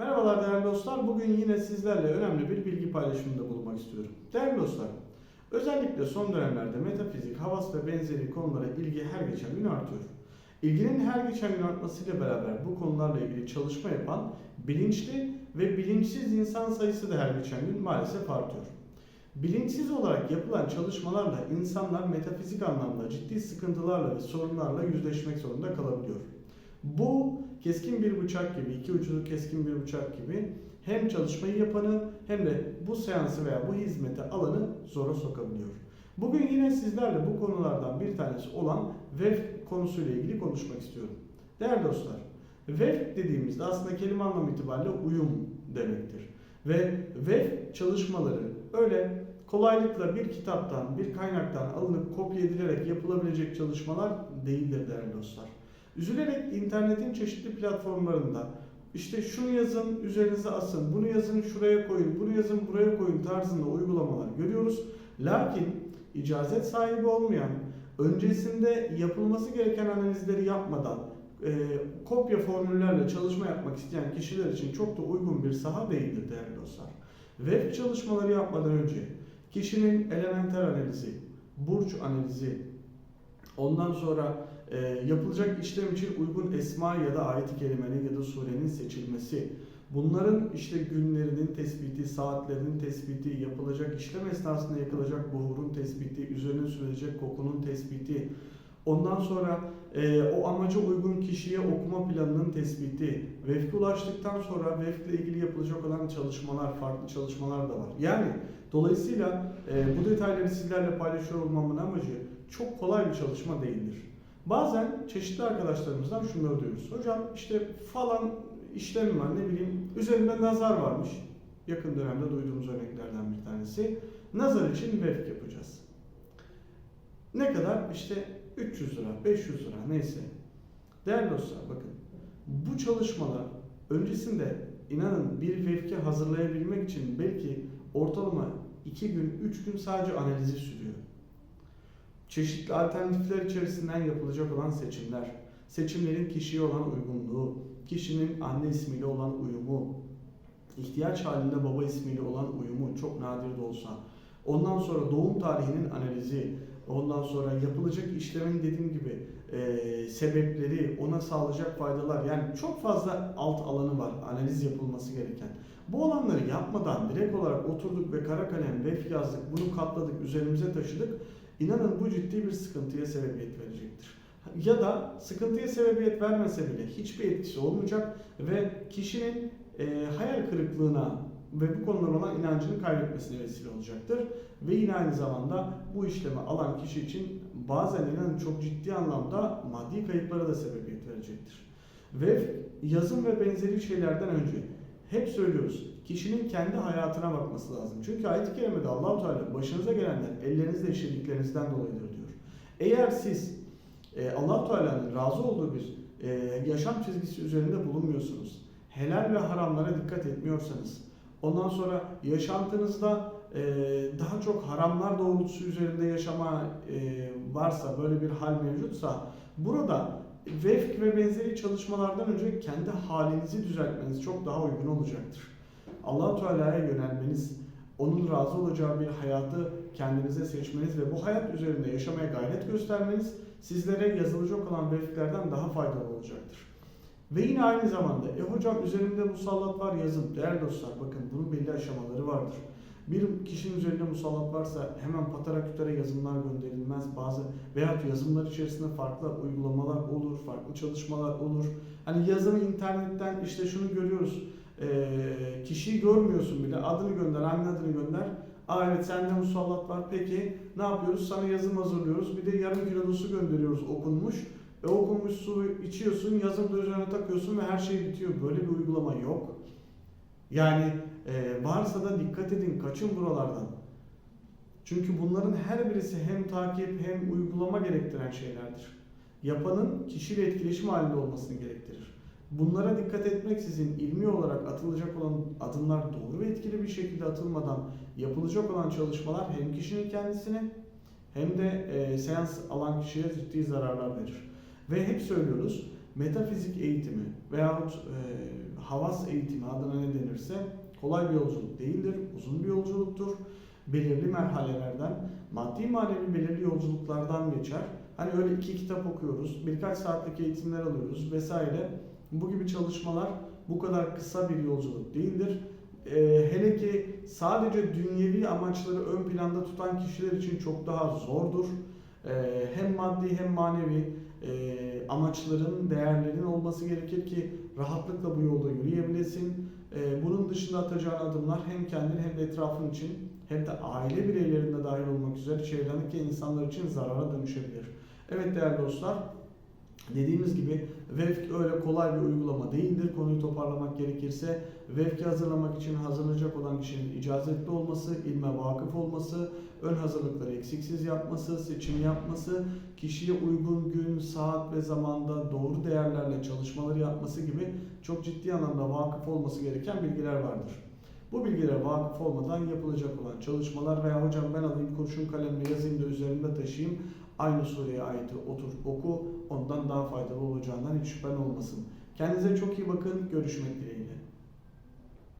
Merhabalar değerli dostlar. Bugün yine sizlerle önemli bir bilgi paylaşımında bulunmak istiyorum. Değerli dostlar, özellikle son dönemlerde metafizik, havas ve benzeri konulara ilgi her geçen gün artıyor. İlginin her geçen gün artmasıyla beraber bu konularla ilgili çalışma yapan bilinçli ve bilinçsiz insan sayısı da her geçen gün maalesef artıyor. Bilinçsiz olarak yapılan çalışmalarla insanlar metafizik anlamda ciddi sıkıntılarla ve sorunlarla yüzleşmek zorunda kalabiliyor. Bu keskin bir bıçak gibi, iki ucu keskin bir bıçak gibi hem çalışmayı yapanı hem de bu seansı veya bu hizmeti alanı zora sokabiliyor. Bugün yine sizlerle bu konulardan bir tanesi olan web konusuyla ilgili konuşmak istiyorum. Değerli dostlar, web dediğimizde aslında kelime anlamı itibariyle uyum demektir. Ve web çalışmaları öyle kolaylıkla bir kitaptan, bir kaynaktan alınıp kopya edilerek yapılabilecek çalışmalar değildir değerli dostlar. Üzülerek internetin çeşitli platformlarında işte şunu yazın üzerinize asın, bunu yazın şuraya koyun, bunu yazın buraya koyun tarzında uygulamalar görüyoruz. Lakin icazet sahibi olmayan, öncesinde yapılması gereken analizleri yapmadan e, kopya formüllerle çalışma yapmak isteyen kişiler için çok da uygun bir saha değildir değerli dostlar. Web çalışmaları yapmadan önce kişinin elementer analizi, burç analizi, ondan sonra e, yapılacak işlem için uygun esma ya da ayet-i kerimenin ya da surenin seçilmesi, bunların işte günlerinin tespiti, saatlerinin tespiti, yapılacak işlem esnasında yakılacak buhurun tespiti, üzerine sürülecek kokunun tespiti, ondan sonra e, o amaca uygun kişiye okuma planının tespiti, vefke ulaştıktan sonra vefkle ilgili yapılacak olan çalışmalar, farklı çalışmalar da var. Yani dolayısıyla e, bu detayları sizlerle paylaşıyor olmamın amacı çok kolay bir çalışma değildir. Bazen çeşitli arkadaşlarımızdan şunları duyuyoruz. Hocam işte falan işlem var ne bileyim üzerinde nazar varmış. Yakın dönemde duyduğumuz örneklerden bir tanesi. Nazar için vefk yapacağız. Ne kadar? İşte 300 lira, 500 lira neyse. Değerli dostlar bakın bu çalışmalar öncesinde inanın bir vefki hazırlayabilmek için belki ortalama 2 gün, 3 gün sadece analizi sürüyor. Çeşitli alternatifler içerisinden yapılacak olan seçimler, seçimlerin kişiye olan uygunluğu, kişinin anne ismiyle olan uyumu, ihtiyaç halinde baba ismiyle olan uyumu çok nadir de olsa, ondan sonra doğum tarihinin analizi, ondan sonra yapılacak işlemin dediğim gibi e, sebepleri, ona sağlayacak faydalar yani çok fazla alt alanı var analiz yapılması gereken. Bu olanları yapmadan direkt olarak oturduk ve kara kalem vef yazdık, bunu katladık, üzerimize taşıdık. İnanın bu ciddi bir sıkıntıya sebebiyet verecektir. Ya da sıkıntıya sebebiyet vermese bile hiçbir etkisi olmayacak ve kişinin e, hayal kırıklığına ve bu konulara olan inancını kaybetmesine vesile olacaktır. Ve yine aynı zamanda bu işlemi alan kişi için bazen inanın çok ciddi anlamda maddi kayıplara da sebebiyet verecektir. Ve yazım ve benzeri şeylerden önce hep söylüyoruz. Kişinin kendi hayatına bakması lazım. Çünkü ayet-i kerimede Allahu Teala başınıza gelenler ellerinizle işlediklerinizden dolayıdır diyor. Eğer siz e, Allahu Teala'nın razı olduğu bir e, yaşam çizgisi üzerinde bulunmuyorsunuz. Helal ve haramlara dikkat etmiyorsanız, ondan sonra yaşantınızda e, daha çok haramlar doğrultusu üzerinde yaşama e, varsa, böyle bir hal mevcutsa burada vefk ve benzeri çalışmalardan önce kendi halinizi düzeltmeniz çok daha uygun olacaktır. Allah Teala'ya yönelmeniz, onun razı olacağı bir hayatı kendinize seçmeniz ve bu hayat üzerinde yaşamaya gayret göstermeniz sizlere yazılacak olan vefklerden daha faydalı olacaktır. Ve yine aynı zamanda, e hocam üzerimde musallat var yazın. Değerli dostlar bakın bunun belli aşamaları vardır. Bir kişinin üzerinde musallat varsa hemen patara kütere yazılımlar gönderilmez. Bazı veyahut yazılımlar içerisinde farklı uygulamalar olur, farklı çalışmalar olur. Hani yazını internetten işte şunu görüyoruz. E, kişiyi görmüyorsun bile adını gönder, anne adını gönder. Aa evet sende musallat var. Peki ne yapıyoruz? Sana yazım hazırlıyoruz. Bir de yarım kilo su gönderiyoruz okunmuş. E okunmuş su içiyorsun, yazım da üzerine takıyorsun ve her şey bitiyor. Böyle bir uygulama yok. Yani e, varsa da dikkat edin, kaçın buralardan. Çünkü bunların her birisi hem takip hem uygulama gerektiren şeylerdir. Yapanın kişiyle etkileşim halinde olmasını gerektirir. Bunlara dikkat etmeksizin ilmi olarak atılacak olan adımlar doğru ve etkili bir şekilde atılmadan yapılacak olan çalışmalar hem kişinin kendisine hem de e, seans alan kişiye ciddi zararlar verir. Ve hep söylüyoruz metafizik eğitimi veyahut e, havas eğitimi adına ne denirse kolay bir yolculuk değildir, uzun bir yolculuktur. Belirli merhalelerden, maddi manevi belirli yolculuklardan geçer. Hani öyle iki kitap okuyoruz, birkaç saatlik eğitimler alıyoruz vesaire. Bu gibi çalışmalar bu kadar kısa bir yolculuk değildir. Ee, hele ki sadece dünyevi amaçları ön planda tutan kişiler için çok daha zordur. Ee, hem maddi hem manevi e, amaçların, değerlerin olması gerekir ki rahatlıkla bu yolda yürüyebilesin. Ee, bunun dışında atacağın adımlar hem kendin hem de etrafın için hem de aile bireylerinde dahil olmak üzere çevrendeki insanlar için zarara dönüşebilir. Evet değerli dostlar, dediğimiz gibi VEFK öyle kolay bir uygulama değildir. Konuyu toparlamak gerekirse VEFK'i hazırlamak için hazırlayacak olan kişinin icazetli olması, ilme vakıf olması, ön hazırlıkları eksiksiz yapması, seçim yapması, kişiye uygun gün, saat ve zamanda doğru değerlerle çalışmaları yapması gibi çok ciddi anlamda vakıf olması gereken bilgiler vardır. Bu bilgilere vakıf olmadan yapılacak olan çalışmalar veya hocam ben alayım kurşun kalemle yazayım da üzerinde taşıyayım aynı sureye ayeti otur oku ondan daha faydalı olacağından hiç şüphen olmasın. Kendinize çok iyi bakın. Görüşmek dileğiyle.